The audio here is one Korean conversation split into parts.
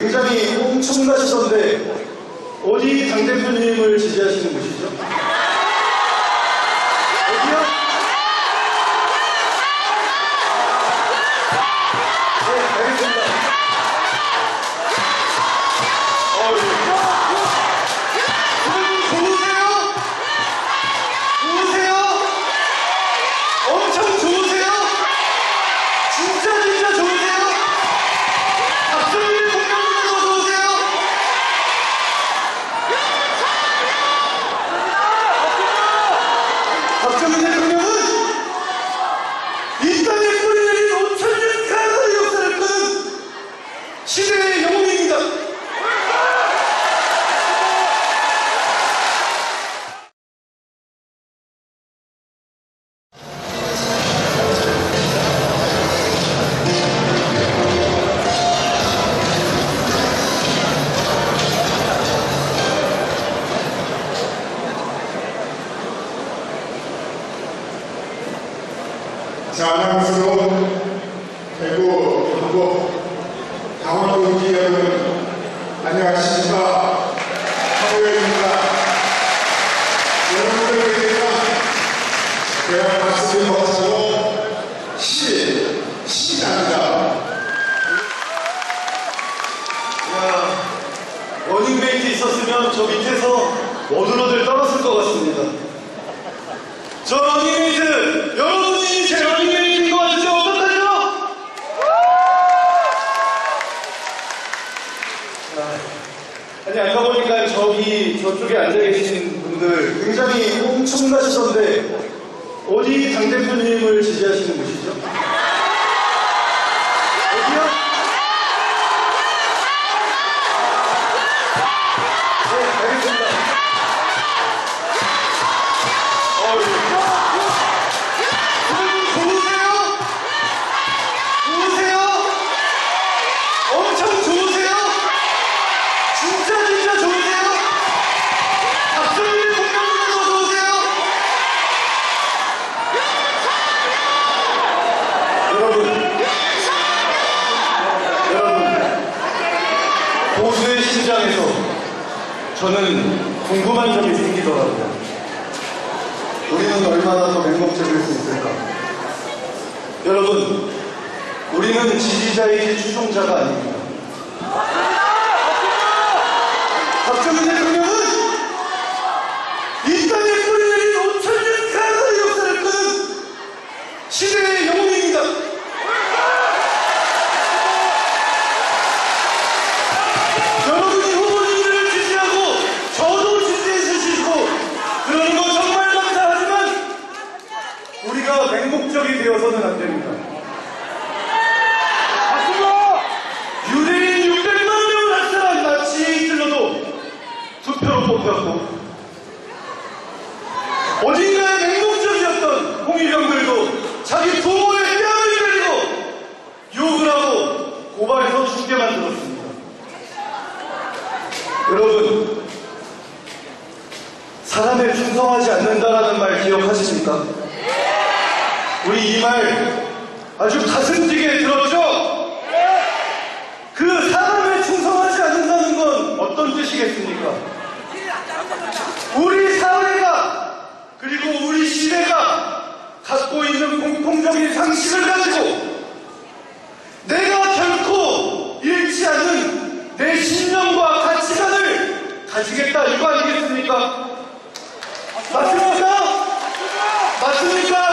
굉장히 엄청나시던데 어디 당대표님을 지지하시는 곳이죠? 자랑스러운 대구, 경북, 강원도지 여러분 안녕하십니까? 하고입니다. 여러분들에게는 제가 말씀을 못하고 시, 시입니다. 야, 러닝메이트 있었으면 저 밑에서 오들오들 떨었을 것 같습니다. 저 러닝메이트, 여러분이 제 러닝메이트인 거 아시죠? 어떡하죠? 아, 아니, 아까 보니까 저쪽에 앉아 계신 분들 굉장히 엄청나시던데 어디 당대표님을 지지하시는 곳이죠? 어디요? 네, 알겠습니다. 어, 예. 여러분 좋으세요? 좋으세요? 엄청 좋으세요? 진짜 진짜 좋으세요? 박정희 대통령도 좋으세요? 여러분, 여러분, 심장에서 저는 궁금한 점이 생기더라고요. 우리는 얼마나 더 맹목적일 수 있을까? 여러분, 우리는 지지자이지 추종자가 아닙니다. 박정희 대통령은 우리가 맹목적이 되어서는 안 됩니다. 유대인 600만 명을 학살한 나치 히틀러도 투표로 뽑혔고 어딘가에 맹목적이었던 홍위병들도 자기 부모의 뺨을 때리고 욕을 하고 고발해서 죽게 만들었습니다. 여러분, 사람에 충성하지 않는다라는 말 기억하십니까? 우리 이 말 아주 가슴 뛰게 들었죠? 그 사람에 충성하지 않는다는 건 어떤 뜻이겠습니까? 우리 사회가 그리고 우리 시대가 갖고 있는 공통적인 상식을 가지고 내가 결코 잃지 않는 내 신념과 가치관을 가지겠다 이거 아니겠습니까? 맞습니까? 맞습니까?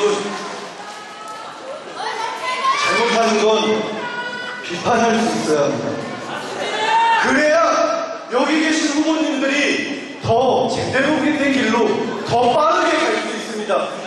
여러분 잘못하는 건 비판할 수 있어야 합니다. 그래야 여기 계신 후보님들이 더 제대로 된 길로 더 빠르게 갈 수 있습니다. 이